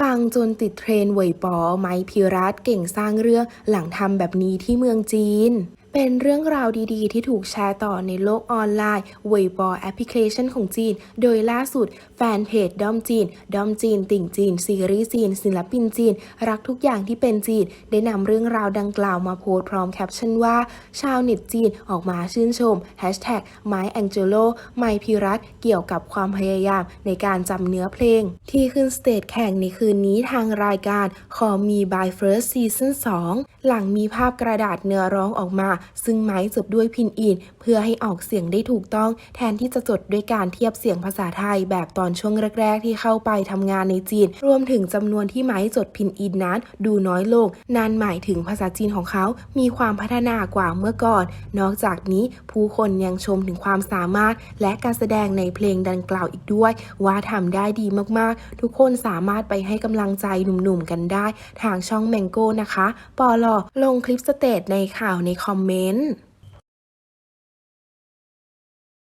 ปังจนติดเทรนด์เวยปอไม้พิรัตเก่งสร้างเรื่องหลังทำแบบนี้ที่เมืองจีน เป็นเรื่องราวดีๆ ที่ถูกแชร์ต่อในโลกออนไลน์เหวยปอแอปพลิเคชันของจีน โดยล่าสุด แฟนเพจด้อมจีนด้อมจีน ติ่งจีน ซีรีส์จีน ศิลปินจีน รักทุกอย่างที่เป็นจีน ได้นำเรื่องราวดังกล่าวมาโพสต์พร้อมแคปชั่นว่า ชาวเน็ตจีนออกมาชื่นชมแฮชแท็กไม้แองเจโลไมพิรัตเกี่ยวกับความพยายามในการจำเนื้อเพลง ที่ขึ้นสเตจแข่งในคืนนี้ทางรายการขอมี by first season 2หลังมีภาพกระดาษเนื้อร้องออกมาซึ่งไม้จดด้วยพินอินเพื่อให้ออกเสียงได้ถูกต้อง แทนที่จะจดด้วยการเทียบเสียงภาษาไทย แบบตอนช่วงแรก ๆ ที่เข้าไปทำงานในจีน รวมถึงจำนวนที่ไม้จดพินอินนั้น ดูน้อยลงนั่นหมายถึงภาษาจีนของเขา มีความพัฒนากว่าเมื่อก่อน นอกจากนี้ผู้คนยังชมถึงความสามารถ และการแสดงในเพลงดังกล่าวอีกด้วย ว่าทำได้ดีมากๆ ทุกคนสามารถไปให้กำลังใจหนุ่มๆกันได้ ทางช่องแมงโก้นะคะปอลอลงคลิปสเตจในข่าวในคอมเมนนต์